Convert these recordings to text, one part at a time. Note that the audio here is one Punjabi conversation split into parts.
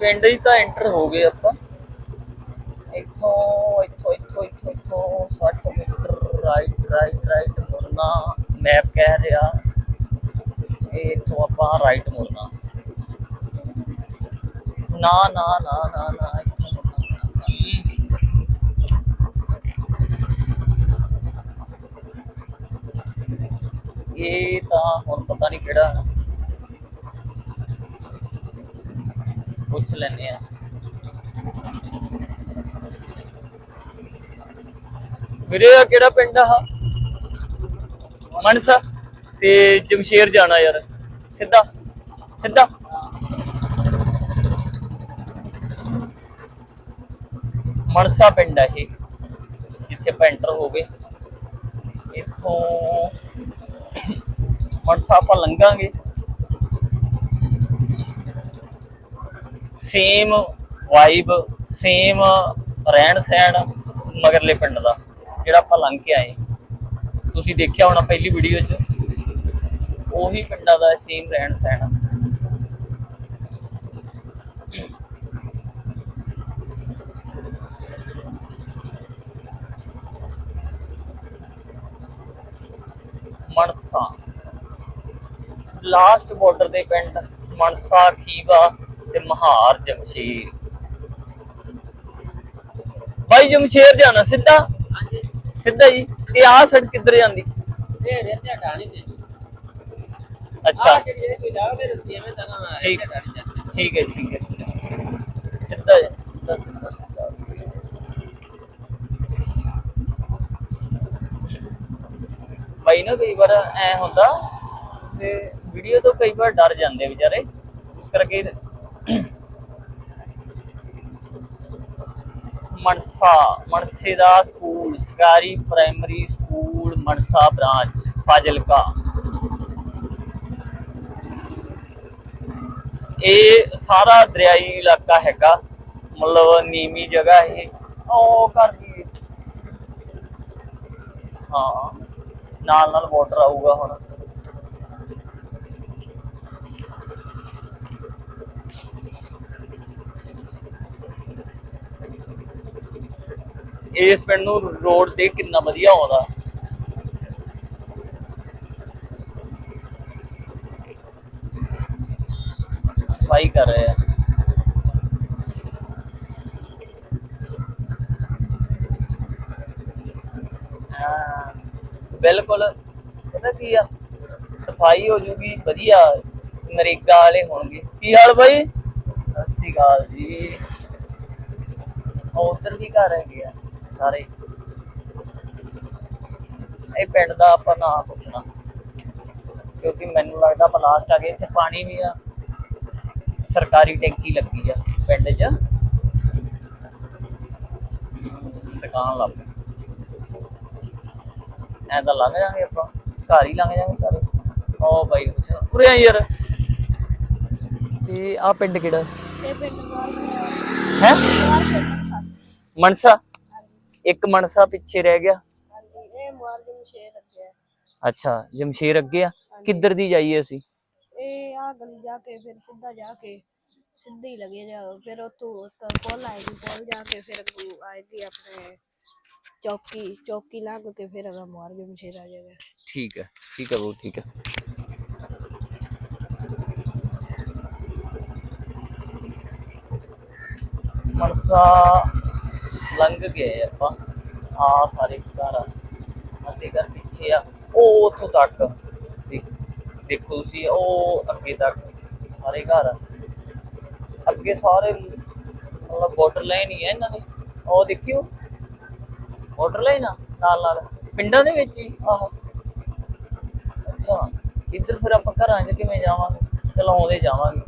ਪਿੰਡ ਹੀ ਤਾਂ ਐਂਟਰ ਹੋ ਗਏ ਆਪਾਂ। ਇੱਥੋਂ ਇੱਥੋਂ ਇੱਥੋਂ ਇੱਥੋਂ ਇੱਥੋਂ 60 ਮੀਟਰ ਰਾਈਟ ਰਾਈਟ ਰਾਈਟ ਮੁੜਨਾ ਮੈਪ ਕਹਿ ਰਿਹਾ। ਇਹ ਇੱਥੋਂ ਆਪਾਂ ਰਾਈਟ ਮੁੜਨਾ। ਨਾ ਨਾ ਨਾ ਨਾ ਨਾ, ਇੱਥੋਂ ਇਹ ਤਾਂ ਹੁਣ ਪਤਾ ਨਹੀਂ ਕਿਹੜਾ ਪੁੱਛ ਲੈਨੇ ਆ। ਵੀਰੇ ਆ ਕਿਹੜਾ ਪਿੰਡ ਆ ਮਨਸਾ? ਤੇ ਜਮਸ਼ੇਰ ਜਾਣਾ ਯਾਰ। ਸਿੱਧਾ? ਸਿੱਧਾ? ਮਨਸਾ ਪਿੰਡ ਹੈ ਇਹ। ਜਿੱਥੇ ਪੈਂਟਰ ਹੋ ਗਏ ਇੱਥੋਂ ਮਨਸਾ ਆਪਾਂ ਲੰਘਾਂਗੇ। ਸੇਮ ਵਾਈਬ ਸੇਮ ਰਹਿਣ ਸਹਿਣ ਮਗਰਲੇ ਪਿੰਡ ਦਾ, ਜਿਹੜਾ ਆਪਾਂ ਲੰਘ ਕੇ ਆਏ। ਤੁਸੀਂ ਦੇਖਿਆ ਹੋਣਾ ਪਹਿਲੀ ਵੀਡੀਓ 'ਚ, ਉਹੀ ਪਿੰਡਾਂ ਦਾ ਸੇਮ ਰਹਿਣ ਸਹਿਣ। ਮਨਸਾ। ਲਾਸਟ ਬਾਰਡਰ ਦੇ ਪਿੰਡ ਮਨਸਾ, ਖੀਵਾ ਤੇ ਮਹਾਰ ਜਮਸ਼ੇਰ। ਬਾਈ ਜਮਸ਼ੇਰ ਜਾਣਾ ਸਿੱਧਾ? ਹਾਂਜੀ। ਸਿੱਧਾ ਜੀ। ਤੇ ਆਹ ਸੜਕ ਕਿੱਧਰ ਜਾਂਦੀ? ਇਹ ਤੇ। ਅੱਛਾ। ਠੀਕ। ਠੀਕ ਹੈ ਠੀਕ ਹੈ। ਸਿੱਧਾ ਸਿੱਧਾ ਸਿੱਧਾ ਬਾਈ ਨਾ ਕਈ ਵਾਰ ਐ ਹੁੰਦਾ ਤੇ ਵੀਡੀਓ ਤੋਂ ਕਈ ਵਾਰ ਡਰ ਜਾਂਦੇ ਵਿਚਾਰੇ। ਇਸ ਕਰਕੇ ਮਨਸਾ, ਮਨਸੇ ਦਾ ਸਕੂਲ, ਸਰਕਾਰੀ primary school, Mansa branch Fazilka. ਇਹ ਸਾਰਾ ਦਰਿਆਈ ਇਲਾਕਾ ਹੈਗਾ। ਮਤਲਬ ਨੀਵੀਂ ਜਗ੍ਹਾ ਇਹ। ਉਹ ਘਰ ਦੀ ਹਾਂ। ਨਾਲ ਨਾਲ ਬਾਰਡਰ ਆਊਗਾ ਹੁਣ। ਇਸ ਪਿੰਡ ਨੂੰ ਰੋਡ ਦੇ ਕਿੰਨਾ ਵਧੀਆ ਆਉਂਦਾ? ਸਫ਼ਾਈ ਕਰ ਰਹੇ ਆ। ਬਿਲਕੁਲ। ਪਤਾ ਕੀ ਆ? ਸਫ਼ਾਈ ਹੋ ਜੂਗੀ, ਵਧੀਆ। ਨਰੇਗਾ ਵਾਲੇ ਹੋਣਗੇ। ਕੀ ਹਾਲ ਬਾਈ? ਸਤਿ ਸ਼੍ਰੀ ਅਕਾਲ ਜੀ। ਉਧਰ ਵੀ ਘਰ ਹੈਗੇ ਆ। ਸਾਰੇ। ਇਹ ਪਿੰਡ ਦਾ ਆਪਾਂ ਨਾਂ ਪੁੱਛਣਾ। ਕਿਉਂਕਿ ਮੈਨੂੰ ਲੱਗਦਾ ਆਪਾਂ ਲਾਸਟ ਆ ਗਏ ਇੱਥੇ ਪਾਣੀ ਵੀ ਆ। ਸਰਕਾਰੀ ਟੈਂਕੀ ਲੱਗੀ ਆ ਪਿੰਡ 'ਚ। ਦੁਕਾਨ ਲੱਗ ਐਂ ਤਾਂ ਲੰਘ ਜਾਾਂਗੇ ਆਪਾਂ। ਘਰ ਹੀ ਲੰਘ ਜਾਾਂਗੇ ਸਾਰੇ। ਉਹ ਬਾਈ ਨੂੰ ਪੁੱਛਿਆ ਉਰੇ ਆ ਯਾਰ। ਤੇ ਆ ਪਿੰਡ ਕਿਹੜਾ? ਇਹ ਪਿੰਡ ਬਾਹਰ। ਹੈ? ਮਨਸਾ? ਇੱਕ ਮਨਸਾ ਪਿੱਛੇ ਰਹਿ ਗਿਆ? ਹਾਂਜੀ ਇਹ ਮੁਆਜ਼ਮ ਸ਼ੇਰ ਅੱਗੇ ਅੱਛਾ ਜਮਸ਼ੇਰ ਅੱਗੇ ਆ? ਕਿੱਧਰ ਦੀ ਜਾਈਏ ਅਸੀਂ? ਇਹ ਆ ਗਲੀ ਜਾ ਕੇ ਫਿਰ ਸਿੱਧਾ ਜਾ ਕੇ ਸਿੱਧੇ ਹੀ ਲਗੇ ਜਾਓ ਫਿਰ ਉੱਥੋਂ ਤਾਂ ਪੁੱਲ ਆਏਗੀ ਪੁੱਲ ਜਾ ਕੇ ਫਿਰ ਅੱਗੋਂ ਆਏਗੀ ਆਪਣੇ ਚੌਕੀ ਚੌਕੀ ਲੰਘ ਕੇ ਫਿਰ ਅਗਾ ਮੁਆਜ਼ਮ ਸ਼ੇਰ ਆ ਜਾਏਗਾ। ਠੀਕ ਹੈ ਠੀਕ ਹੈ ਬਹੁਤ ਠੀਕ ਹੈ। ਮਨਸਾ ਲੰਘ ਗਏ ਆਪਾਂ। ਆ ਸਾਰੇ ਘਰ ਆ ਅੱਧੇ ਘਰ ਪਿੱਛੇ ਆ। ਉਹ ਉੱਥੋਂ ਤੱਕ। ਦੇਖੋ ਤੁਸੀਂ, ਉਹ ਅੱਗੇ ਤੱਕ ਸਾਰੇ ਘਰ। ਆ ਅੱਗੇ ਸਾਰੇ ਮਤਲਬ ਬਾਰਡਰ ਲਾਈਨ ਹੀ ਹੈ ਇਹਨਾਂ ਦੇ। ਉਹ ਦੇਖਿਓ। ਬਾਰਡਰ ਲਾਈਨ ਆ, ਨਾਲ ਨਾਲ। ਪਿੰਡਾਂ ਦੇ ਵਿੱਚ ਹੀ, ਆਹ। ਅੱਛਾ, ਇੱਧਰ ਫਿਰ ਆਪਾਂ ਘਰਾਂ 'ਚ ਕਿਵੇਂ ਜਾਵਾਂਗੇ? ਚਲੋ ਆਉਂਦੇ ਜਾਵਾਂਗੇ।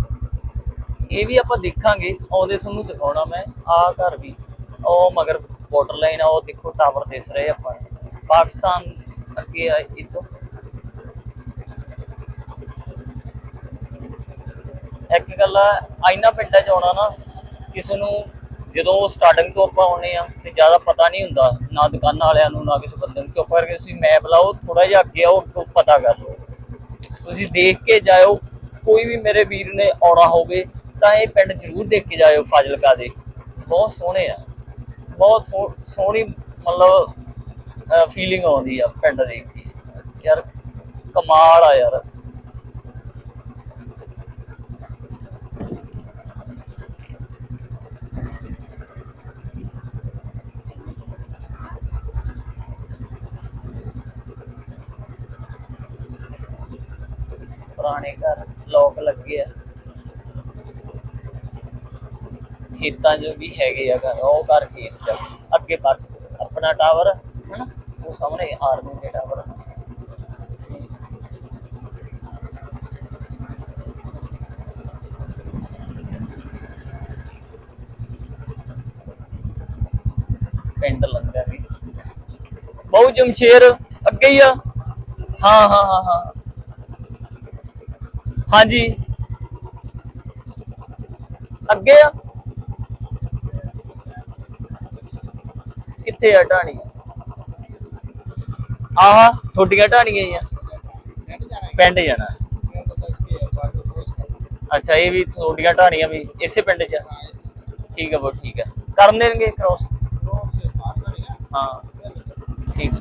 ਇਹ ਵੀ ਆਪਾਂ ਦੇਖਾਂਗੇ। ਆਉਂਦੇ ਤੁਹਾਨੂੰ ਦਿਖਾਉਣਾ ਮੈਂ। ਆ ਘਰ ਵੀ। ਉਹ ਮਗਰ ਬਾਰਡਰ ਲਾਈਨ ਆ, ਉਹ ਦੇਖੋ ਟਾਵਰ ਦਿਸ ਰਹੇ ਆਪਾਂ ਪਾਕਿਸਤਾਨ ਅੱਗੇ ਆ ਇੱਥੋਂ। ਇੱਕ ਗੱਲ ਆ, ਆਇਨਾ ਪਿੰਡਾਂ 'ਚ ਆਉਣਾ ਨਾ, ਕਿਸੇ ਨੂੰ ਜਦੋਂ ਸਟਾਰਟਿੰਗ ਤੋਂ ਆਪਾਂ ਆਉਣੇ ਆ, ਤੇ ਜ਼ਿਆਦਾ ਪਤਾ ਨਹੀਂ ਹੁੰਦਾ, ਨਾ ਦੁਕਾਨਾਂ ਵਾਲਿਆਂ ਨੂੰ, ਨਾ ਕਿਸੇ ਬੰਦੇ ਨੂੰ। ਚੁੱਪ ਕਰਕੇ ਤੁਸੀਂ ਮੈਪ ਲਾਓ ਥੋੜਾ ਜਿਹਾ ਅੱਗੇ ਆਓ ਅੱਗੋਂ ਪਤਾ ਕਰ ਲਓ। ਤੁਸੀਂ ਦੇਖ ਕੇ ਜਾਇਓ, ਕੋਈ ਵੀ ਮੇਰੇ ਵੀਰ ਨੇ ਆਉਣਾ ਹੋਵੇ, ਤਾਂ ਇਹ ਪਿੰਡ ਜ਼ਰੂਰ ਦੇਖ ਕੇ ਜਾਇਓ, ਫਾਜ਼ਿਲਕਾ ਦੇ। ਬਹੁਤ ਸੋਹਣੇ ਆ। ਬਹੁਤ ਥੋ- ਸੋਹਣੀ ਮਤਲਬ ਫੀਲਿੰਗ ਆਉਂਦੀ ਆ ਪਿੰਡ ਦੇਖ ਕੇ ਯਾਰ, ਕਮਾਲ ਆ ਯਾਰ। ਪੁਰਾਣੇ ਘਰ ਲੋਕ ਲੱਗੇ ਆ। ਖੇਤਾਂ 'ਚ ਵੀ ਹੈਗੇ ਆ ਘਰ, ਉਹ ਘਰ ਖੇਤ 'ਚ ਅੱਗੇ ਬਕਸ ਆਪਣਾ ਟਾਵਰ, ਹਨਾ, ਉਹ ਸਾਹਮਣੇ ਆਰਮੀ ਦੇ ਟਾਵਰ ਪਿੰਡ ਲੰਗਾਂਗੇ ਬਹੁ ਜਮਸ਼ੇਰ, ਅੱਗੇ ਹੀ ਆ। ਹਾਂ ਹਾਂ ਹਾਂ ਹਾਂ। ਹਾਂਜੀ। ਅੱਗੇ ਆ। ਕਿੱਥੇ ਆ ਢਾਣੀ? ਆਹ, ਤੁਹਾਡੀਆਂ ਢਾਣੀਆਂ ਹੀ ਆ। ਪਿੰਡ ਜਾਣਾ। ਅੱਛਾ, ਇਹ ਵੀ ਤੁਹਾਡੀਆਂ ਢਾਣੀਆਂ ਵੀ ਇਸੇ ਪਿੰਡ 'ਚ ਠੀਕ ਹੈ ਬਹੁਤ ਠੀਕ ਹੈ ਕਰਨ ਦੇਣਗੇ ਕ੍ਰੋਸ ਹਾਂ, ਠੀਕ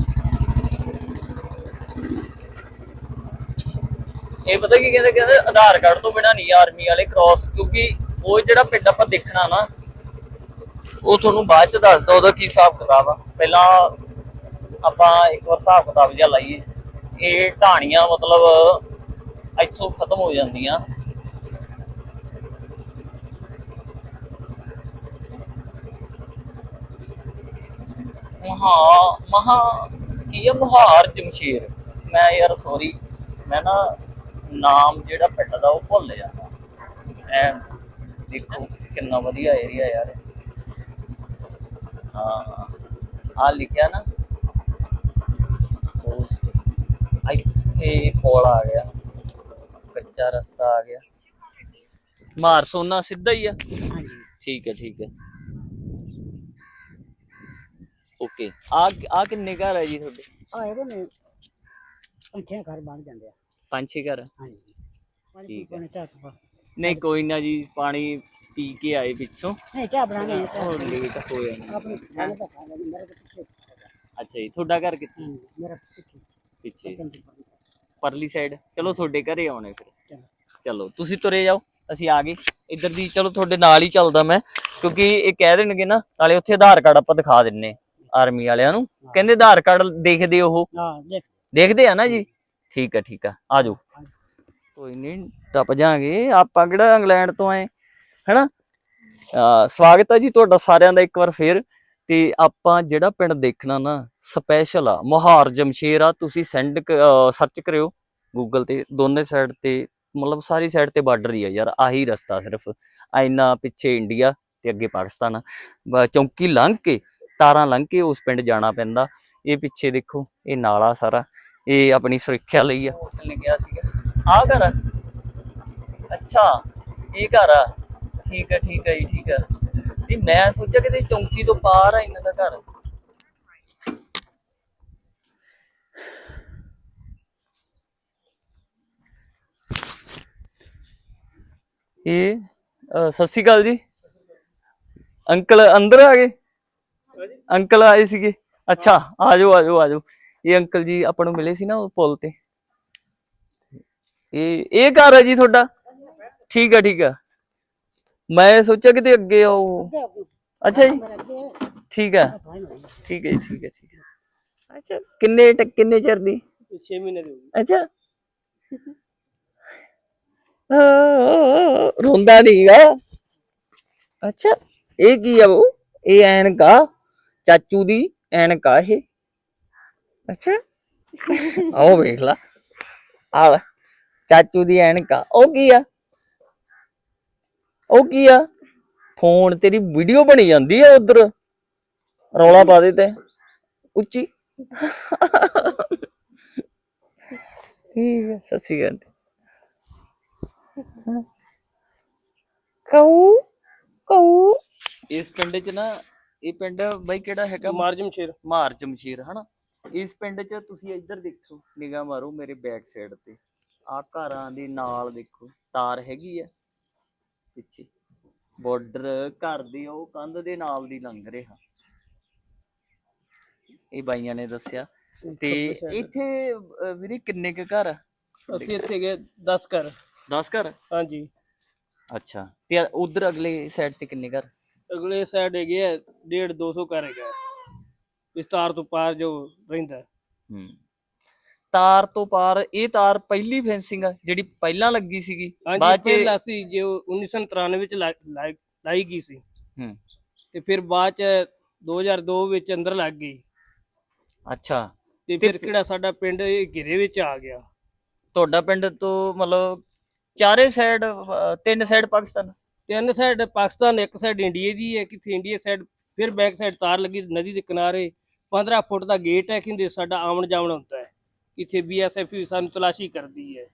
ਇਹ ਪਤਾ ਕੀ ਕਹਿੰਦੇ ਕਹਿੰਦੇ ਆਧਾਰ ਕਾਰਡ ਤੋਂ ਬਿਨਾ ਨਹੀਂ ਆਰਮੀ ਵਾਲੇ ਕ੍ਰੋਸ ਕਿਉਂਕਿ ਉਹ ਜਿਹੜਾ ਪਿੰਡ ਆਪਾਂ ਦੇਖਣਾ ਨਾ ਉਹ ਤੁਹਾਨੂੰ ਬਾਅਦ ਚ ਦੱਸਦਾ ਉਹਦਾ ਕੀ ਹਿਸਾਬ ਕਿਤਾਬ ਆ। ਪਹਿਲਾਂ ਆਪਾਂ ਇੱਕ ਵਾਰ ਹਿਸਾਬ ਕਿਤਾਬ ਜਿਹਾ ਲਾਈਏ। ਇਹ ਢਾਣੀਆਂ ਮਤਲਬ ਇੱਥੋਂ ਖਤਮ ਹੋ ਜਾਂਦੀਆਂ। ਮਹਾ ਮਹਾ, ਕੀ ਆ? ਮੁਹਾਰ ਜਮਸ਼ੀਰ। ਮੈਂ ਯਾਰ ਸੌਰੀ ਮੈਂ ਨਾ ਨਾਮ ਜਿਹੜਾ ਪਿੰਡ ਦਾ ਉਹ ਭੁੱਲ ਜਾਂਦਾ। ਐ ਦੇਖੋ, ਕਿੰਨਾ ਵਧੀਆ ਏਰੀਆ ਯਾਰ ਹਾਂ। ਆ ਲਿਖਿਆ ਨਾ। ਪੋਸਟ ਇੱਥੇ ਪੋਲ ਆ ਗਿਆ। ਕੱਚਾ ਰਸਤਾ ਆ ਗਿਆ। ਮਾਰ ਸੋਨਾ ਸਿੱਧਾ ਹੀ ਆ। ਠੀਕ ਹੈ ਠੀਕ ਹੈ। ਓਕੇ। ਆ ਆ ਕਿੰਨੇ ਘਰ ਹੈ ਜੀ ਤੁਹਾਡੇ? ਆ ਇਹਦੇ ਨੇ ਪੰਛੀਆਂ ਘਰ ਬਣ ਜਾਂਦੇ ਆ। ਪੰਜ ਛੇ ਘਰ। ਹਾਂਜੀ। ਠੀਕ ਹੈ। ਪੀਣੇ ਚਾਹ ਪਾ। ਨਹੀਂ ਕੋਈ ਨਾ ਜੀ ਪਾਣੀ ਪੀ ਕੇ ਆਏ ਪਿੱਛੋਂ। ਨਹੀਂ ਚਾਹ ਬਣਾਣੀ ਹੋਰ ਲੇਟ ਹੋ ਜਾਣਾ। ਅੱਛਾ ਜੀ ਤੁਹਾਡਾ ਘਰ ਕਿੱਥੇ? ਮੇਰਾ ਪਿੱਛੇ। ਪਰਲੀ ਸਾਈਡ ਚਲੋ ਤੁਹਾਡੇ ਘਰੇ ਆਉਣੇ ਫਿਰ। ਚਲੋ ਤੁਸੀਂ ਤੁਰੇ ਜਾਓ ਅਸੀਂ ਆ ਗਏ। ਇੱਧਰ ਦੀ ਚਲੋ ਤੁਹਾਡੇ ਨਾਲ ਹੀ ਚੱਲਦਾ ਮੈਂ। ਕਿਉਂਕਿ ਇਹ ਕਹਿ ਦੇਣਗੇ ਨਾ ਨਾਲੇ ਉੱਥੇ ਆਧਾਰ ਕਾਰਡ ਆਪਾਂ ਦਿਖਾ ਦਿੰਨੇ ਆਰਮੀ ਵਾਲਿਆਂ ਨੂੰ। ਕਹਿੰਦੇ ਆਧਾਰ ਕਾਰਡ ਦੇਖਦੇ ਉਹ। ਦੇਖਦੇ ਆ ਨਾ ਜੀ? ਠੀਕ ਆ ਠੀਕ ਆ। ਆ ਜਾਓ। ਕੋਈ ਨਹੀਂ ਟੱਪ ਜਾਾਂਗੇ। ਆਪਾਂ ਕਿਹੜਾ ਇੰਗਲੈਂਡ ਤੋਂ ਆਏ? ਹੈਨਾ? ਸਵਾਗਤ ਹੈ ਜੀ ਤੁਹਾਡਾ ਸਾਰਿਆਂ ਦਾ ਇੱਕ ਵਾਰ ਫੇਰ ਤੇ ਆਪਾਂ ਜਿਹੜਾ ਪਿੰਡ ਦੇਖਣਾ ਨਾ ਸਪੈਸ਼ਲ ਆ ਮੁਹਾਰ ਜਮਸ਼ੇਰ ਆ ਤੁਸੀਂ ਸੈਂਡ ਸਰਚ ਕਰਿਓ ਗੂਗਲ ਤੇ ਦੋਨੇ ਸਾਈਡ ਤੇ ਮਤਲਬ ਸਾਰੀ ਸਾਈਡ ਤੇ ਬਾਰਡਰ ਹੀ ਆ ਯਾਰ ਆਹੀ ਰਸਤਾ ਸਿਰਫ ਇੰਨਾ ਪਿੱਛੇ ਇੰਡੀਆ ਤੇ ਅੱਗੇ ਪਾਕਿਸਤਾਨ ਆ। ਚੌਂਕੀ ਲੰਘ ਕੇ ਤਾਰਾਂ ਲੰਘ ਕੇ ਉਸ ਪਿੰਡ ਜਾਣਾ ਪੈਂਦਾ ਇਹ ਪਿੱਛੇ ਦੇਖੋ ਇਹ ਨਾਲਾ ਸਾਰਾ ਇਹ ਆਪਣੀ ਸੁਰੱਖਿਆ ਲਈ ਆ। ਹੋਟਲ ਨੇ ਗਿਆ ਸੀਗਾ। ਆ ਘਰ ਆ? ਅੱਛਾ ਇਹ ਘਰ ਆ? ਠੀਕ ਹੈ ਠੀਕ ਹੈ ਜੀ ਠੀਕ ਹੈ ਨਹੀਂ ਮੈਂ ਸੋਚਿਆ ਕਿਤੇ ਚੌਂਕੀ ਤੋਂ ਬਾਹਰ ਆ ਇਹਨਾਂ ਦਾ ਘਰ। ਇਹ ਅਹ, ਸਤਿ ਸ਼੍ਰੀ ਅਕਾਲ ਜੀ। ਅੰਕਲ ਅੰਦਰ ਆ ਗਏ? ਅੰਕਲ ਆਏ ਸੀਗੇ। ਅੱਛਾ ਆ ਜਾਓ ਆ ਜਾਓ ਆ ਜਾਓ ਇਹ ਅੰਕਲ ਜੀ ਆਪਾਂ ਨੂੰ ਮਿਲੇ ਸੀ ਨਾ ਉਹ ਪੁਲ ਤੇ। ਇਹ ਇਹ ਘਰ ਹੈ ਜੀ ਤੁਹਾਡਾ? ਠੀਕ ਆ ਠੀਕ ਆ। ਮੈਂ ਸੋਚਿਆ ਕਿਤੇ ਅੱਗੇ ਆ ਉਹ। ਅੱਛਾ ਜੀ। ਠੀਕ ਹੋਈ ਠੀਕ ਹੈ ਜੀ ਠੀਕ ਹੈ ਠੀਕ ਹੈ ਅੱਛਾ ਕਿੰਨੇ ਟ- ਕਿੰਨੇ ਚਿਰ ਦੀ? 6 ਮਹੀਨੇ ਦੀ ਅੱਛਾ। ਆਹ, ਰੋਂਦਾ ਨਹੀਂਗਾ ਅੱਛਾ ਇਹ ਕੀ ਆ ਉਹ ਇਹ ਐਨਕ ਆ ਚਾਚੂ ਦੀ ਐਨਕ ਆ ਇਹ। ਅੱਛਾ। ਆਓ ਵੇਖ ਲਾ। ਆ ਲੈ, ਚਾਚੂ ਦੀ ਐਨਕ ਆ। ਉਹ ਕੀ ਆ? ਉਹ ਕੀ ਆ? ਫੋਨ ਤੇਰੀ ਵੀਡੀਓ ਬਣੀ ਜਾਂਦੀ ਆ ਉਧਰ। ਰੌਲਾ ਪਾ ਦੇ ਤੇ। ਉੱਚੀ। ਠੀਕ ਹੈ ਸਤਿ ਸ਼੍ਰੀ ਅਕਾਲ। ਕਉ ਕਉ ਇਸ ਪਿੰਡ ਚ ਨਾ ਇਹ ਪਿੰਡ ਬਾਈ ਕਿਹੜਾ ਹੈਗਾ? ਮਾਰਜਮ ਸ਼ੇਰ ਮਾਰ ਜਮਸ਼ੀਰ ਹਨਾ? ਇਸ ਪਿੰਡ ਚ ਤੁਸੀਂ ਇੱਧਰ ਦੇਖੋ ਨਿਗਾਹ ਮਾਰੋ ਮੇਰੇ ਬੈਕ ਸਾਈਡ ਤੇ। ਆ ਘਰਾਂ ਦੇ ਨਾਲ ਦੇਖੋ ਤਾਰ ਹੈਗੀ ਆ। ਪਿੱਛੇ। ਬਾਰਡਰ ਘਰ ਦੀ ਉਹ ਕੰਧ ਦੇ ਨਾਲ ਦੀ ਲੰਘ ਰਿਹਾ। ਇਹ ਬਾਈਆਂ ਨੇ ਦੱਸਿਆ। ਤੇ ਇੱਥੇ ਅਹ, ਵੀਰੇ ਕਿੰਨੇ ਕੁ ਘਰ ਆ? ਅਸੀਂ ਇੱਥੇ ਗਏ 10 ਘਰ। 10 ਘਰ? ਹਾਂਜੀ। ਅੱਛਾ। ਤੇ ਉਧਰ ਅਗਲੇ ਸਾਈਡ ਤੇ ਕਿੰਨੇ ਘਰ? ਅਗਲੇ ਸਾਈਡ ਹੈਗੇ ਆ 1.5 200 ਘਰ ਹੈਗਾ। ਵਿਸਤਾਰ ਤੋਂ ਪਾਰ ਜੋ ਰਹਿੰਦਾ। ਹੂੰ। ਤਾਰ ਤੋਂ ਪਾਰ ਇਹ ਤਾਰ ਪਹਿਲੀ ਫੈਂਸਿੰਗ ਆ ਜਿਹੜੀ ਪਹਿਲਾਂ ਲੱਗੀ ਸੀਗੀ। ਬਾਅਦ ਚ ਪਹਿਲਾਂ ਸੀ ਜੋ 1993 ਵਿੱਚ ਲਾਈ ਗਈ ਸੀ। ਹੂੰ। ਤੇ ਫਿਰ ਬਾਅਦ ਚ 2002 ਵਿੱਚ ਅੰਦਰ ਲੱਗ ਗਈ। ਅੱਛਾ। ਤੇ ਫਿਰ ਕਿਹੜਾ ਸਾਡਾ ਪਿੰਡ ਇਹ ਘਿਰੇ ਵਿੱਚ ਆ ਗਿਆ। ਤੁਹਾਡਾ ਪਿੰਡ ਤੋਂ ਮਤਲਬ ਚਾਰੇ ਸਾਈਡ ਤਿੰਨ ਸਾਈਡ ਪਾਕਿਸਤਾਨ? ਤਿੰਨ ਸਾਈਡ ਪਾਕਿਸਤਾਨ ਇੱਕ ਸਾਈਡ ਇੰਡੀਆ ਦੀ ਹੈ ਕਿਥੇ ਇੰਡੀਆ ਸਾਈਡ ਫਿਰ ਬੈਕ ਸਾਈਡ ਤਾਰ ਲੱਗੀ ਨਦੀ ਦੇ ਕਿਨਾਰੇ। 15 ਫੁੱਟ ਦਾ ਗੇਟ ਹੈ ਕਹਿੰਦੇ ਸਾਡਾ ਆਉਣ ਜਾਵਣ ਹੁੰਦਾ ਹੈ। ਕਿਥੇ ਬੀਐਸਐਫ ਵੀ ਸਾਨੂੰ ਤਲਾਸ਼ੀ ਕਰਦੀ ਹੈ।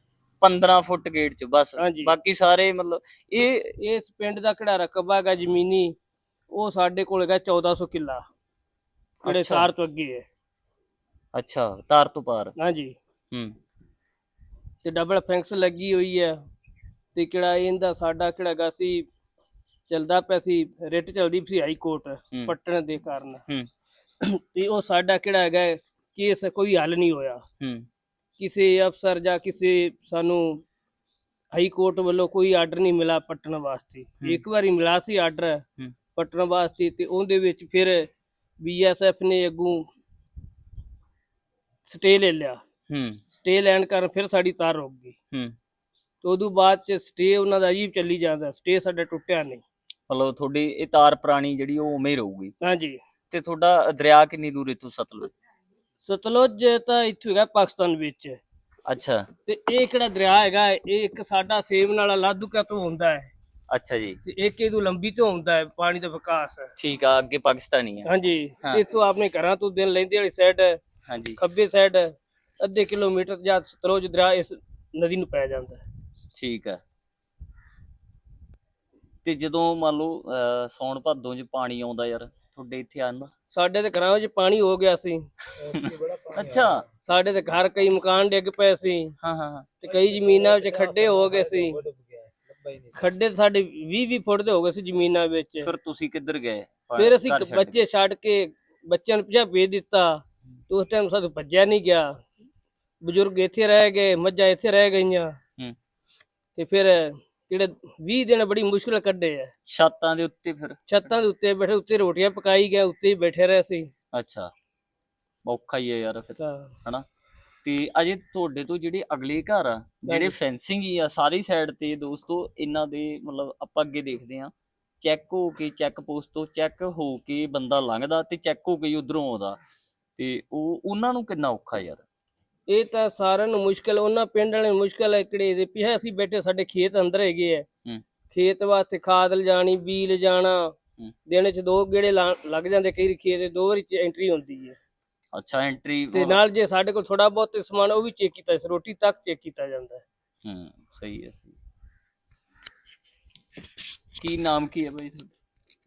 15 ਫੁੱਟ ਗੇਟ ਚ ਬਸ। ਹਾਂਜੀ। ਬਾਕੀ ਸਾਰੇ ਮਤਲਬ ਇਹ ਇਸ ਪਿੰਡ ਦਾ ਕਿਹੜਾ ਰਕਬਾ ਹੈਗਾ ਜ਼ਮੀਨੀ? ਉਹ ਸਾਡੇ ਕੋਲ ਹੈਗਾ 1400 ਕਿੱਲਾ। ਜਿਹੜੇ ਅੱਛਾ। ਤਾਰ ਤੋਂ ਅੱਗੇ ਹੈ। ਅੱਛਾ ਤਾਰ ਤੋਂ ਪਾਰ। ਹਾਂਜੀ। ਹੂੰ। ਤੇ ਡਬਲ ਫੈਂਕਸ ਲੱਗੀ ਹੋਈ ਹੈ। ਤੇ ਕਿਹੜਾ ਇਹਦਾ ਸਾਡਾ ਕਿਹੜਾ ਹੈਗਾ ਸੀ ਚਲਦਾ ਪਿਆ ਸੀ ਰਿਟ ਚਲਦੀ ਪਈ ਸੀ ਹਾਈ ਕੋਰਟ। ਪੱਟਣ ਦੇ ਕਾਰਨ। ਹੂੰ। ਤੇ ਉਹ ਸਾਡਾ ਕਿਹੜਾ ਹੈਗਾ ਹੈ, ਕੇਸ ਕੋਈ ਹੱਲ ਨਹੀਂ ਹੋਇਆ। ਹੂੰ। ਕਿਸੇ ਅਫਸਰ ਜਾਂ ਕਿਸੇ ਸਾਨੂੰ ਹਾਈ ਕੋਰਟ ਵੱਲੋਂ ਕੋਈ ਆਰਡਰ ਨਹੀਂ ਮਿਲਾ ਪੱਟਣ ਵਾਸਤੇ। ਇੱਕ ਵਾਰੀ ਮਿਲਾ ਸੀ ਆਰਡਰ। ਪੱਟਣ ਵਾਸਤੇ ਤੇ ਉਹਦੇ ਵਿੱਚ ਫਿਰ ਬੀਐਸਐਫ ਨੇ ਅੱਗੋਂ ਸਟੇ ਲੈ ਲਿਆ। ਹੂੰ। ਸਟੇ ਲੈਣ ਕਾਰਨ ਫਿਰ ਸਾਡੀ ਤਾਰ ਰੁਕ ਗਈ। ਹੂੰ। ਤੇ ਉਦੋਂ ਬਾਅਦ ਚ ਸਟੇ ਉਹਨਾਂ ਦਾ ਅਜੀਬ ਚੱਲੀ ਜਾਂਦਾ। ਸਟੇ ਸਾਡਾ ਟੁੱਟਿਆ ਨਹੀਂ। ਮਤਲਬ ਤੁਹਾਡੀ ਇਹ ਤਾਰ ਪੁਰਾਣੀ ਜਿਹੜੀ ਉਹ ਉਵੇਂ ਹੀ ਰਹੂਗੀ। ਹਾਂਜੀ। ਤੇ ਤੁਹਾਡਾ ਦਰਿਆ ਕਿੰਨੀ ਦੂਰ ਇੱਥੋਂ ਸਤਲੁਜ? ਸਤਲੁਜ ਤਾਂ ਇੱਥੇ ਹੈਗਾ ਪਾਕਿਸਤਾਨ ਵਿੱਚ। ਅੱਛਾ। ਤੇ ਇਹ ਕਿਹੜਾ ਦਰਿਆ ਹੈਗਾ ਇਹ ਇੱਕ ਸਾਡਾ ਸੇਮ ਨਾਲ ਲਾਧੂਕਾ ਤੋਂ ਹੁੰਦਾ ਹੈ? ਅੱਛਾ ਜੀ। ਤੇ ਇੱਕ ਇਹਦੋਂ ਲੰਬੀ ਤੋਂ ਹੁੰਦਾ ਹੈ ਪਾਣੀ ਦਾ ਵਿਕਾਸ? ਠੀਕ ਆ ਅੱਗੇ ਪਾਕਿਸਤਾਨੀ ਆ। ਹਾਂਜੀ। ਹਾਂ। ਇੱਥੋਂ ਆਪਣੇ ਘਰਾਂ ਤੋਂ ਦਿਨ ਲੈਂਦੇ ਵਾਲੀ ਸਾਈਡ ਹਾਂਜੀ। ਖੱਬੇ ਸਾਈਡ ਅੱਧੇ ਕਿਲੋਮੀਟਰ ਜਾਂ ਸਤਲੁਜ ਦਰਿਆ ਇਸ ਨਦੀ ਨੂੰ ਪੈ ਜਾਂਦਾ ਹੈ। ਠੀਕ ਆ। ਤੇ ਜਦੋਂ ਮੰਨ ਲਓ ਸਾਉਣ ਭਾਦੋਂ ਚ ਪਾਣੀ ਆਉਂਦਾ ਯਾਰ ਤੁਹਾਡੇ ਇੱਥੇ ਆਂਦਾ ਸਾਡੇ ਤੇ ਘਰਾਂ ਵਿੱਚ ਪਾਣੀ ਹੋ ਗਿਆ ਸੀ। ਅੱਛਾ। ਸਾਡੇ ਤੇ ਘਰ ਕਈ ਮਕਾਨ ਡਿੱਗ ਪਏ ਸੀ। ਹਾਂ ਹਾਂ ਤੇ ਕਈ ਜ਼ਮੀਨਾਂ ਵਿੱਚ ਖੱਡੇ ਹੋ ਗਏ ਸੀ। ਖੱਡੇ ਸਾਡੇ 20 20 ਫੁੱਟ ਦੇ ਹੋ ਗਏ ਸੀ ਜ਼ਮੀਨਾਂ ਵਿੱਚ। ਫਿਰ ਤੁਸੀਂ ਕਿੱਧਰ ਗਏ? ਫਿਰ ਅਸੀਂ? ਬੱਚੇ ਛੱਡ ਕੇ ਬੱਚਿਆਂ ਨੂੰ ਪਿਆ ਭੇਜ ਦਿੱਤਾ। ਤੇ ਉਸ ਟਾਈਮ ਸਾਨੂੰ ਭੱਜਿਆ ਨਹੀਂ ਗਿਆ। ਬਜ਼ੁਰਗ ਇੱਥੇ ਰਹਿ ਗਏ ਮੱਝਾਂ ਇੱਥੇ ਰਹਿ ਗਈਆਂ। ਤੇ ਫਿਰ ਜਿਹੜੇ 20 ਦਿਨ ਬੜੀ ਮੁਸ਼ਕਲ ਕੱਢੇ ਆ। ਛੱਤਾਂ ਦੇ ਉੱਤੇ ਫਿਰ। ਛੱਤਾਂ ਦੇ ਉੱਤੇ ਬੈਠੇ ਉੱਤੇ ਰੋਟੀਆਂ ਪਕਾਈ ਗਏ ਉੱਤੇ ਹੀ ਬੈਠੇ ਰਹੇ ਸੀ ਅੱਛਾ। ਔਖਾ ਹੀ ਹੈ ਯਾਰ ਫਿਰ ਤਾਂ ਹਨਾ? ਤੇ ਅਜੇ ਤੁਹਾਡੇ ਤੋਂ ਜਿਹੜੇ ਅਗਲੇ ਘਰ ਆ ਜਿਹੜੇ। ਫੈਂਸਿੰਗ ਹੀ ਆ ਸਾਰੀ ਸਾਈਡ ਤੇ ਦੋਸਤੋ ਇਹਨਾਂ ਦੇ ਮਤਲਬ ਆਪਾਂ ਅੱਗੇ ਦੇਖਦੇ ਆ ਚੈੱਕ ਹੋ ਕੇ ਚੈੱਕ ਪੋਸਟ ਤੋਂ ਚੈੱਕ ਹੋ ਕੇ ਬੰਦਾ ਲੰਘਦਾ ਤੇ ਚੈੱਕ ਹੋ ਕੇ ਉਧਰੋਂ ਆਉਂਦਾ। ਤੇ ਉਹ ਉਹਨਾਂ ਨੂੰ ਕਿੰਨਾ ਔਖਾ ਯਾਰ? ਇਹ ਤਾਂ ਸਾਰਿਆਂ ਨੂੰ ਮੁਸ਼ਕਲ ਉਹਨਾਂ ਪਿੰਡ ਵਾਲਿਆਂ ਨੂੰ ਮੁਸ਼ਕਲ ਹੈ ਕਿਹੜੇ ਦੇ ਪਿਆ ਅਸੀਂ ਬੈਠੇ ਸਾਡੇ ਖੇਤ ਅੰਦਰ ਹੈਗੇ ਆ। ਖੇਤ ਵਾਸਤੇ ਖਾਦ ਲਿਜਾਣੀ ਬੀ ਲਿਜਾਣਾ। ਦਿਨ ਚ ਦੋ ਗੇੜੇ ਲੱਗ ਜਾਂਦੇ ਕਈ ਖੇਤ ਦੇ ਦੋ ਵਾਰੀ ਐਂਟਰੀ ਹੁੰਦੀ ਹੈ ਅੱਛਾ ਐਂਟਰੀ ਤੇ ਨਾਲ ਜੇ ਸਾਡੇ ਕੋਲ ਥੋੜਾ ਬਹੁਤ ਸਮਾਨ ਉਹ ਵੀ ਚੈੱਕ ਕੀਤਾ ਰੋਟੀ ਤੱਕ ਚੈੱਕ ਕੀਤਾ ਜਾਂਦਾ। ਹੈ ਹੂੰ ਸਹੀ ਹੈ। ਸਹੀ ਕੀ ਨਾਮ ਕੀ ਹੈ ਬਾਈ ਤੁਹਾਡਾ?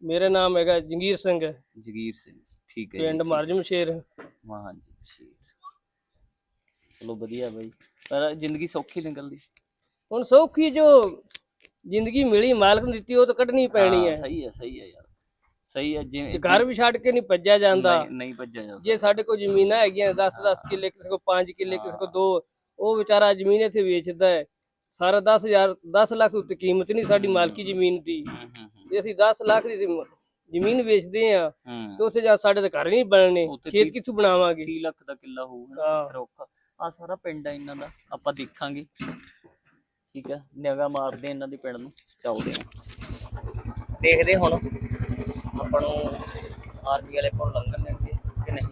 ਮੇਰਾ ਨਾਮ ਹੈਗਾ ਜੰਗੀਰ ਸਿੰਘ। ਜਗੀਰ ਸਿੰਘ ਠੀਕ ਹੈ ਪਿੰਡ। ਮਾਰਜਮ ਸ਼ੇਰ। ਵਾਹ ਹਾਂਜੀ ਸ਼ੇਰ। ਚਲੋ ਵਧੀਆ ਬਾਈ। ਪਰ ਜ਼ਿੰਦਗੀ ਸੌਖੀ ਨਿਕਲਦੀ। ਹੁਣ ਸੌਖੀ ਜੋ ਜ਼ਿੰਦਗੀ ਮਿਲੀ ਮਾਲਕ ਨੇ ਦਿੱਤੀ ਉਹ ਤਾਂ ਕੱਢਣੀ ਪੈਣੀ ਹਾਂ, ਸਹੀ ਹੈ ਸਹੀ ਹੈ ਯਾਰ। ਸਹੀ ਹੈ ਜਿਵੇਂ ਘਰ ਵੀ ਛੱਡ ਕੇ ਨਹੀਂ ਭੱਜਿਆ ਜਾਂਦਾ। ਨਹੀਂ- ਭੱਜਿਆ ਜਾ ਜੇ ਸਾਡੇ ਕੋਲ ਜ਼ਮੀਨਾਂ ਹੈਗੀਆਂ 10-10 ਕਿੱਲੇ ਕਿਸੇ ਕੋਲ 5 ਕਿੱਲੇ ਕਿਸੇ ਕੋਲ 2 ਉਹ ਵਿਚਾਰਾ ਜ਼ਮੀਨ ਇੱਥੇ ਵੇਚਦਾ ਹੈ। ਸਾਰਾ 10000 10 ਲੱਖ ਉੱਤੇ ਕੀਮਤ ਨਹੀਂ ਸਾਡੀ ਮਾਲਕੀ ਜ਼ਮੀਨ ਦੀ। ਜੇ ਅਸੀਂ 10 ਲੱਖ ਦੀ ਜ਼ਮ- ਜ਼ਮੀਨ ਵੇਚਦੇ ਆ ਤੇ ਉੱਥੇ ਜਾ ਸਾਡੇ ਤਾਂ ਘਰ ਨਹੀਂ ਬਣਨੇ। ਖੇਤ ਕਿੱਥੋਂ ਬਣਾਵਾਂਗੇ? 30 ਲੱਖ ਦਾ ਕਿੱਲਾ ਹੋਊਗਾ। ਫਿਰ ਔਖਾ। ਆ ਸਾਰਾ ਪਿੰਡ ਆ ਇਹਨਾਂ ਦਾ, ਆਪਾਂ ਦੇਖਾਂਗੇ। ਠੀਕ ਹੈ ਨਿਗਾ ਮਾਰਦੇ ਇਹਨਾਂ ਦੇ ਪਿੰਡ ਨੂੰ, ਚੱਲਦੇ ਆ। ਦੇਖਦੇ ਹੁਣ ਆਪਾਂ ਨੂੰ ਆਰਮੀ ਵਾਲੇ ਕੋਲ ਲੰਘਣ ਦੇਣਗੇ ਕਿ ਨਹੀਂ।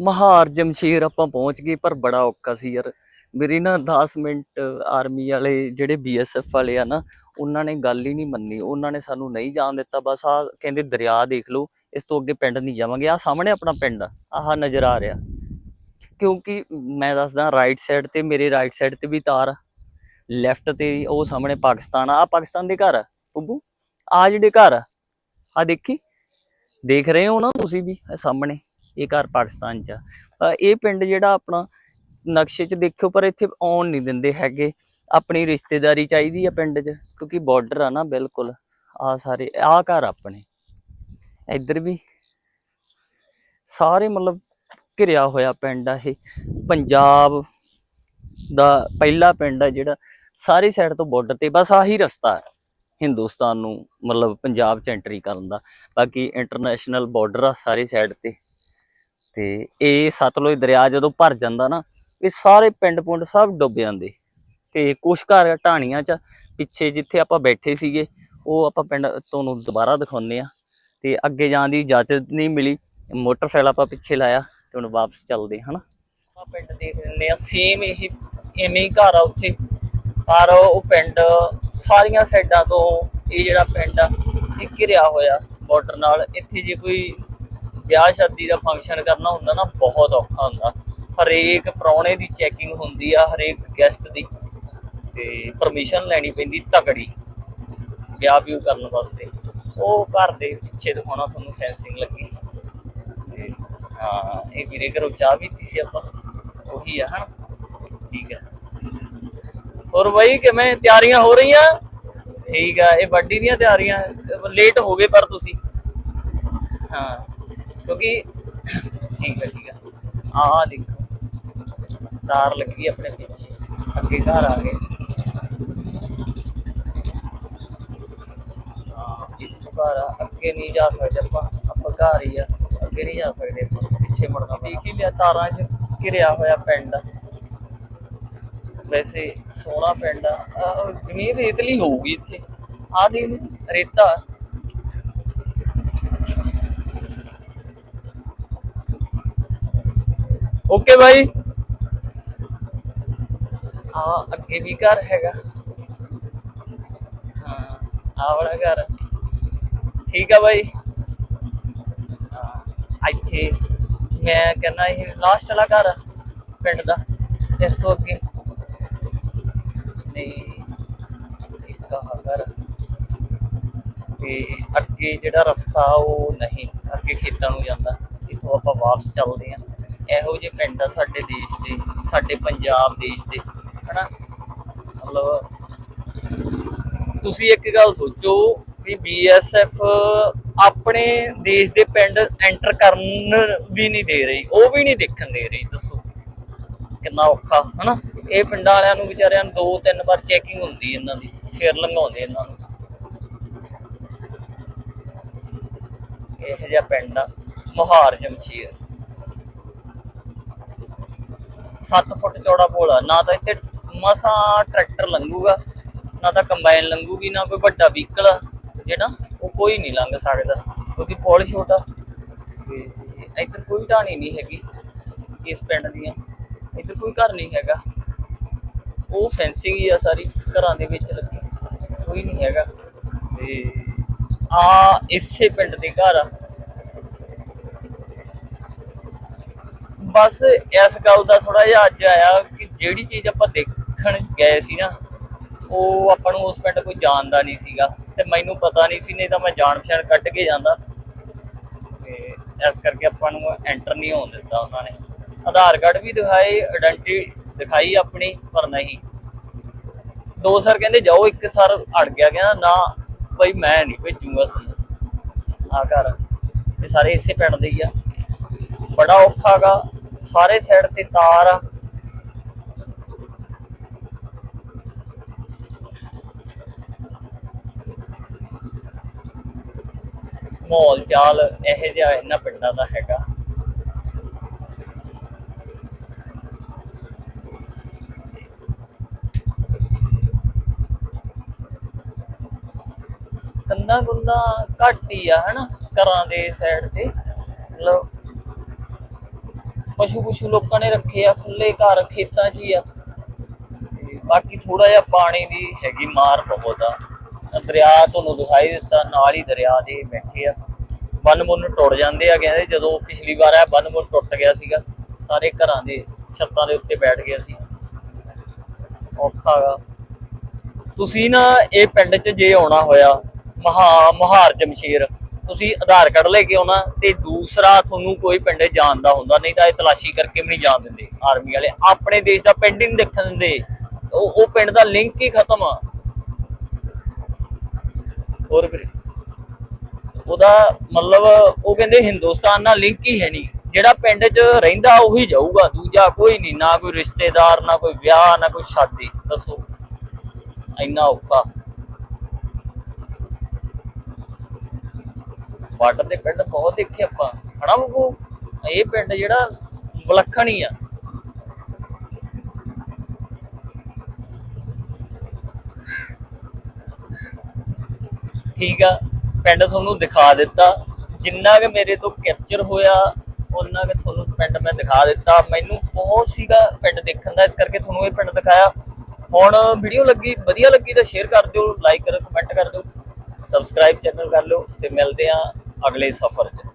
ਮਹਾਰ ਜਮਸ਼ੀਰ ਆਪਾਂ ਪਹੁੰਚ ਗਏ, ਪਰ ਬੜਾ ਔਖਾ ਸੀ ਯਾਰ। ਮੇਰੀ ਨਾ 10 ਮਿੰਟ ਆਰਮੀ ਵਾਲੇ ਜਿਹੜੇ ਬੀਐਸਐਫ ਵਾਲੇ ਆ ਨਾ ਉਹਨਾਂ ਨੇ ਗੱਲ ਹੀ ਨਹੀਂ ਮੰਨੀ, ਉਹਨਾਂ ਨੇ ਸਾਨੂੰ ਨਹੀਂ ਜਾਣ ਦਿੱਤਾ, ਬਸ ਆ ਕਹਿੰਦੇ ਦਰਿਆ ਦੇਖ ਲਓ, ਇਸ ਤੋਂ ਅੱਗੇ ਪਿੰਡ ਨਹੀਂ ਜਾਵਾਂਗੇ ਆ ਸਾਹਮਣੇ ਆਪਣਾ ਪਿੰਡ ਆ, ਆਹ ਨਜ਼ਰ ਆ ਰਿਹਾ। ਕਿਉਂਕਿ ਮੈਂ ਦੱਸਦਾ ਰਾਈਟ ਸਾਈਡ ਤੇ ਮੇਰੇ ਰਾਈਟ ਸਾਈਡ ਤੇ ਵੀ ਤਾਰ ਲੈਫਟ ਤੇ ਉਹ ਸਾਹਮਣੇ ਪਾਕਿਸਤਾਨ ਆ, ਆਹ ਪਾਕਿਸਤਾਨ ਦੇ ਘਰ ਆ, ਬੱਬੂ ਆ ਜਿਹੜੇ ਘਰ ਆ ਦੇਖੀ, ਦੇਖ ਰਹੇ ਹੋ ਨਾ ਤੁਸੀਂ ਵੀ ਸਾਹਮਣੇ, ਇਹ ਘਰ ਪਾਕਿਸਤਾਨ ਚ ਆ। ਇਹ ਪਿੰਡ ਜਿਹੜਾ ਆਪਣਾ ਨਕਸ਼ੇ 'ਚ ਦੇਖਿਓ, ਪਰ ਇੱਥੇ ਆਉਣ ਨਹੀਂ ਦਿੰਦੇ ਹੈਗੇ। ਆਪਣੀ ਰਿਸ਼ਤੇਦਾਰੀ ਚਾਹੀਦੀ ਆ ਪਿੰਡ 'ਚ, ਕਿਉਂਕਿ ਬਾਰਡਰ ਆ ਨਾ ਬਿਲਕੁਲ, ਆ ਸਾਰੇ, ਆ ਘਰ ਆਪਣੇ। ਇੱਧਰ ਵੀ ਸਾਰੇ ਮਤਲਬ ਘਿਰਿਆ ਹੋਇਆ ਪਿੰਡ ਆ ਇਹ। ਪੰਜਾਬ ਦਾ ਪਹਿਲਾ ਪਿੰਡ ਆ ਜਿਹੜਾ, ਸਾਰੀ ਸਾਈਡ ਤੋਂ ਬਾਰਡਰ ਤੇ, ਬਸ ਆਹੀ ਰਸਤਾ ਹੈ ਹਿੰਦੁਸਤਾਨ ਨੂੰ ਮਤਲਬ ਪੰਜਾਬ 'ਚ ਐਂਟਰੀ ਕਰਨ ਦਾ। ਬਾਕੀ ਇੰਟਰਨੈਸ਼ਨਲ ਬਾਰਡਰ ਆ ਸਾਰੀ ਸਾਈਡ ਤੇ। ਤੇ ਇਹ ਸਤਲੁਜ ਦਰਿਆ ਜਦੋਂ ਭਰ ਜਾਂਦਾ ਨਾ, ਇਹ ਸਾਰੇ ਪਿੰਡ ਪੁੰਡ ਸਭ ਡੁੱਬ ਜਾਂਦੇ। ਤੇ ਕੁਛ ਘਰ ਢਾਣੀਆਂ 'ਚ ਪਿੱਛੇ ਜਿੱਥੇ ਆਪਾਂ ਬੈਠੇ ਸੀਗੇ, ਉਹ ਆਪਾਂ ਪਿੰਡ ਤੁਹਾਨੂੰ ਦੁਬਾਰਾ ਦਿਖਾਉਂਦੇ ਆ ਤੇ ਅੱਗੇ ਜਾਣ ਦੀ ਇਜਾਜ਼ਤ ਨਹੀਂ ਮਿਲੀ। ਮੋਟਰਸਾਈਕਲ ਆਪਾਂ ਪਿੱਛੇ ਲਾਇਆ ਤੇ ਹੁਣ ਵਾਪਸ ਚੱਲਦੇ ਹਨਾ? ਆਪਾਂ ਪਿੰਡ ਦੇਖ ਲੈਂਦੇ ਆ ਸੇਮ ਇਹ ਐਵੇਂ ਹੀ ਘਰ ਆ ਉੱਥੇ। ਪਰ ਉਹ ਪਿੰਡ ਸਾਰੀਆਂ ਸਾਈਡਾਂ ਤੋਂ ਇਹ ਜਿਹੜਾ ਪਿੰਡ ਆ, ਇਹ ਘਿਰਿਆ ਹੋਇਆ ਬਾਰਡਰ ਨਾਲ। ਇੱਥੇ ਜੇ ਕੋਈ ਵਿਆਹ ਸ਼ਾਦੀ ਦਾ ਫੰਕਸ਼ਨ ਕਰਨਾ ਹੁੰਦਾ ਨਾ, ਬਹੁਤ ਔਖਾ ਹੁੰਦਾ। ਹਰੇਕ ਪ੍ਰਾਹੁਣੇ ਦੀ ਚੈਕਿੰਗ ਹੁੰਦੀ ਆ, ਹਰੇਕ ਗੈਸਟ ਦੀ। ਤੇ ਪਰਮਿਸ਼ਨ ਲੈਣੀ ਪੈਂਦੀ ਤਕੜੀ, ਵਿਆਹ ਵਿਊ ਕਰਨ ਵਾਸਤੇ। ਉਹ ਘਰ ਦੇ ਪਿੱਛੇ ਦਿਖਾਉਣਾ ਤੁਹਾਨੂੰ ਫੈਂਸਿੰਗ ਲੱਗੀ। ਤੇ, ਹਾਂ, ਇਹ ਵੀਰੇ ਘਰੋਂ ਚਾਹ ਪੀਤੀ ਸੀ ਆਪਾਂ। ਉਹੀ ਆ, ਹਨ? ਠੀਕ ਹੈ ਹੋਰ ਬਾਈ, ਕਿਵੇਂ? ਤਿਆਰੀਆਂ ਹੋ ਰਹੀਆਂ? ਠੀਕ ਆ, ਇਹ ਵੱਡੀ ਦੀਆਂ ਤਿਆਰੀਆਂ ਲੇਟ ਹੋ ਗਏ ਪਰ ਤੁਸੀਂ। ਹਾਂ, ਕਿਉਂਕਿ, ਠੀਕ ਹੈ ਠੀਕ ਹੈ ਆਹ ਦੇਖੋ, ਤਾਰ ਲੱਗੀ ਆਪਣੇ ਪਿੱਛੇ। ਅੱਗੇ ਘਰ ਆ ਗਏ ਹਾਂ ਇੱਥੋਂ ਘਰ ਆ ਅੱਗੇ ਨਹੀਂ ਜਾ ਸਕਦੇ ਆਪਾਂ ਆਪਾਂ ਘਰ ਹੀ ਆ ਅੱਗੇ ਨਹੀਂ ਜਾ ਸਕਦੇ ਆਪਾਂ ਪਿੱਛੇ ਮੁੜਨਾ ਦੇਖ ਹੀ ਲਿਆ ਤਾਰਾਂ 'ਚ ਘਿਰਿਆ ਹੋਇਆ ਪਿੰਡ? ਵੈਸੇ ਸੋਹਣਾ ਪਿੰਡ ਆ। ਆਹ ਜ਼ਮੀਨ ਰੇਤਲੀ ਹੋਊਗੀ ਇੱਥੇ। ਆ ਦੇਖ ਰੇਤਾ। ਓਕੇ ਭਾਈ ਆ ਅੱਗੇ ਵੀ ਘਰ ਹੈਗਾ। ਹਾਂ ਆ ਵਾਲਾ ਘਰ। ਠੀਕ ਆ ਬਾਈ। ਇੱਥੇ ਮੈਂ ਕਹਿੰਦਾ ਇਹ ਲਾਸਟ ਵਾਲਾ ਘਰ ਪਿੰਡ ਦਾ, ਇਸ ਤੋਂ ਅੱਗੇ। ਨਹੀਂ ਇੱਕ ਆਹ ਘਰ ਤੇ ਅੱਗੇ ਜਿਹੜਾ ਰਸਤਾ ਉਹ ਨਹੀਂ, ਅੱਗੇ ਖੇਤਾਂ ਨੂੰ ਜਾਂਦਾ, ਇੱਥੋਂ ਆਪਾਂ ਵਾਪਸ ਚੱਲਦੇ ਆਂ ਇਹੋ ਜਿਹੇ ਪਿੰਡ ਆ ਸਾਡੇ ਦੇਸ਼ ਦੇ, ਸਾਡੇ ਪੰਜਾਬ ਦੇਸ਼ ਦੇ, ਹਨਾ? ਮਤਲਬ, ਤੁਸੀਂ ਇੱਕ ਗੱਲ ਸੋਚੋ ਵੀ ਬੀਐਸਐਫ ਆਪਣੇ ਦੇਸ਼ ਦੇ ਪਿੰਡ ਐਂਟਰ ਕਰਨ ਵੀ ਨਹੀਂ ਦੇ ਰਹੀ, ਉਹ ਵੀ ਨਹੀਂ ਦੇਖਣ ਦੇ ਰਹੀ, ਦੱਸੋ। ਕਿੰਨਾ ਔਖਾ, ਹਨਾ? ਇਹ ਪਿੰਡਾਂ ਵਾਲਿਆਂ ਨੂੰ ਵਿਚਾਰਿਆਂ ਨੂੰ ਦੋ ਤਿੰਨ ਵਾਰ ਚੈਕਿੰਗ ਹੁੰਦੀ ਇਹਨਾਂ ਦੀ, ਫਿਰ ਲੰਘਾਉਂਦੇ ਇਹਨਾਂ ਨੂੰ। ਇਹ ਜਿਹਾ ਪਿੰਡ ਆ, ਮੁਹਾਰ ਜਮਸ਼ੀਰ। 7 ਫੁੱਟ ਚੌੜਾ ਪੁਲ ਆ ਨਾ ਤਾਂ ਇੱਥੇ ਮਸਾ ਟਰੈਕਟਰ ਲੰਘੂਗਾ, ਨਾ ਤਾਂ ਕੰਬਾਈਨ ਲੰਘੂਗੀ, ਨਾ ਕੋਈ ਵੱਡਾ ਵਹੀਕਲ ਆ। ਜਿਹੜਾ ਉਹ ਕੋਈ ਨਹੀਂ ਲੰਘ ਸਕਦਾ, ਕਿਉਂਕਿ ਪੁਲ ਛੋਟਾ। ਤੇ ਇੱਧਰ ਕੋਈ ਢਾਣੀ ਨਹੀਂ ਹੈਗੀ ਇਸ ਪਿੰਡ ਦੀਆਂ। ਇੱਧਰ ਕੋਈ ਘਰ ਨਹੀਂ ਹੈਗਾ। ਉਹ ਫੈਂਸਿੰਗ ਹੀ ਆ ਸਾਰੀ, ਘਰਾਂ ਦੇ ਵਿੱਚ ਲੱਗੀ। ਕੋਈ ਨਹੀਂ ਹੈਗਾ। ਤੇ ਆ ਇਸੇ ਪਿੰਡ ਦੇ ਘਰ ਆ। ਬਸ ਇਸ ਗੱਲ ਦਾ ਥੋੜਾ ਜਿਹਾ ਅੱਜ ਆਇਆ ਕਿ ਜਿਹੜੀ ਚੀਜ਼ ਆਪਾਂ ਦੇਖਣ ਗਏ ਸੀ ਨਾ, ਉਹ ਆਪਾਂ ਨੂੰ ਉਸ ਪਿੰਡ ਕੋਈ ਜਾਣਦਾ ਨਹੀਂ ਸੀਗਾ। ਤੇ ਮੈਨੂੰ ਪਤਾ ਨਹੀਂ ਸੀ, ਨਹੀਂ ਤਾਂ ਮੈਂ ਜਾਣ ਪਛਾਣ ਕੱਢ ਕੇ ਜਾਂਦਾ। ਤੇ ਇਸ ਕਰਕੇ ਆਪਾਂ ਨੂੰ ਐਂਟਰ ਨਹੀਂ ਹੋਣ ਦਿੱਤਾ ਉਹਨਾਂ ਨੇ। ਆਧਾਰ ਕਾਰਡ ਵੀ ਦਿਖਾਏ ਆਇਡੈਂਟੀ ਦਿਖਾਈ ਆਪਣੀ, ਪਰ ਨਹੀਂ। ਦੋ ਸਰ ਕਹਿੰਦੇ, ਜਾਓ, ਇੱਕ ਸਰ ਅੜ ਗਿਆ, ਕਹਿੰਦਾ, ਨਾ ਭਾਈ ਮੈਂ ਨਹੀਂ ਭੇਜੂਗਾ ਤੁਹਾਨੂੰ। ਆ ਘਰ, ਇਹ ਸਾਰੇ ਇਸੇ ਪਿੰਡ ਦੇ ਹੀ ਆ। ਬੜਾ ਔਖਾ ਗਾ। ਸਾਰੇ ਸਾਈਡ ਤੇ ਤਾਰ ਆ। ਮਾਹੌਲ, ਚਾਲ ਇਹੋ ਜਿਹਾ ਇਹਨਾਂ ਪਿੰਡਾਂ ਦਾ ਹੈਗਾ। ਕੰਦਾ ਗੁੰਦਾ ਘੱਟ ਹੀ ਆ, ਹਨਾ, ਘਰਾਂ ਦੇ ਸਾਈਡ ਤੇ। ਮਤਲਬ ਪਸ਼ੂ ਪਸ਼ੂ ਲੋਕਾਂ ਨੇ ਰੱਖੇ ਆ ਖੁੱਲੇ ਘਰ, ਖੇਤਾਂ 'ਚ ਹੀ ਆ। ਬਾਕੀ ਥੋੜਾ ਜਿਹਾ ਪਾਣੀ ਦੀ ਹੈਗੀ ਮਾਰ ਬਹੁਤ ਆ। ਦਰਿਆ ਤੁਹਾਨੂੰ ਦਿਖਾਈ ਦਿੱਤਾ, ਨਾਲ ਹੀ ਦਰਿਆ ਦੇ ਬੈਠੇ ਆ। ਬੰਨ ਮੁੰਨ ਟੁੱਟ ਜਾਂਦੇ ਆ, ਕਹਿੰਦੇ ਜਦੋਂ ਪਿਛਲੀ ਵਾਰ ਆ ਬੰਨ ਮੁੰਨ ਟੁੱਟ ਗਿਆ ਸੀਗਾ, ਸਾਰੇ ਘਰਾਂ ਦੇ ਛੱਤਾਂ ਦੇ ਉੱਤੇ ਬੈਠ ਗਏ ਸੀ। ਔਖਾ ਤੁਸੀਂ ਨਾ ਇਹ ਪਿੰਡ 'ਚ ਜੇ ਆਉਣਾ ਹੋਇਆ, ਮਹਾ, ਮਹਾਰ ਜਮਸ਼ੀਰ, ਤੁਸੀਂ ਆਧਾਰ ਕਾਰਡ ਲੈ ਕੇ ਆਉਣਾ ਤੇ ਦੂਸਰਾ ਤੁਹਾਨੂੰ ਕੋਈ ਪਿੰਡ ਜਾਣਦਾ ਹੁੰਦਾ, ਨਹੀਂ ਤਾਂ ਇਹ ਤਲਾਸ਼ੀ ਕਰਕੇ ਵੀ ਨਹੀਂ ਜਾਣ ਦਿੰਦੇ। ਆਰਮੀ ਵਾਲੇ ਆਪਣੇ ਦੇਸ਼ ਦਾ ਪਿੰਡ ਹੀ ਨਹੀਂ ਦੇਖਣ ਦਿੰਦੇ। ਉਹ ਉਹ ਪਿੰਡ ਦਾ ਲਿੰਕ ਹੀ ਖਤਮ ਆ। ਹੋਰ ਵੀਰੇ ਉਹਦਾ ਮਤਲਬ ਉਹ ਕਹਿੰਦੇ ਹਿੰਦੁਸਤਾਨ ਨਾਲ ਲਿੰਕ ਹੀ ਹੈ ਨਹੀਂ। ਜਿਹੜਾ ਪਿੰਡ 'ਚ ਰਹਿੰਦਾ ਉਹੀ ਜਾਊਗਾ, ਦੂਜਾ ਕੋਈ ਨਹੀਂ, ਨਾ ਕੋਈ ਰਿਸ਼ਤੇਦਾਰ, ਨਾ ਕੋਈ ਵਿਆਹ, ਨਾ ਕੋਈ ਸ਼ਾਦੀ, ਦੱਸੋ। ਇੰਨਾ ਔਖਾ। ਬਾਰਡਰ ਦੇ ਪਿੰਡ ਬਹੁਤ ਦੇਖੇ ਆਪਾਂ। ਹਨਾ ਬੱਬੂ ਇਹ ਪਿੰਡ ਜਿਹੜਾ ਵਿਲੱਖਣ ਹੀ ਆ। ਠੀਕ ਆ। ਪਿੰਡ ਤੁਹਾਨੂੰ ਦਿਖਾ ਦਿੱਤਾ। ਜਿੰਨਾ ਕਿ ਮੇਰੇ ਤੋਂ ਕੈਪਚਰ ਹੋਇਆ ਉਹਨਾਂ ਕਿ ਤੁਹਾਨੂੰ ਪਿੰਡ ਮੈਂ ਦਿਖਾ ਦਿੱਤਾ। ਮੈਨੂੰ ਬਹੁਤ ਸੀਗਾ ਪਿੰਡ ਦੇਖਣ ਦਾ, ਇਸ ਕਰਕੇ ਤੁਹਾਨੂੰ ਇਹ ਪਿੰਡ ਦਿਖਾਇਆ। ਹੁਣ ਵੀਡੀਓ ਲੱਗੀ, ਵਧੀਆ ਲੱਗੀ ਤਾਂ ਸ਼ੇਅਰ ਕਰ ਦਿਓ ਲਾਈਕ ਕਰੋ ਕਮੈਂਟ ਕਰ ਦਿਓ। ਸਬਸਕ੍ਰਾਈਬ ਚੈਨਲ ਕਰ ਲਿਓ ਤੇ ਮਿਲਦੇ ਆ ਅਗਲੇ ਸਫ਼ਰ 'ਚ।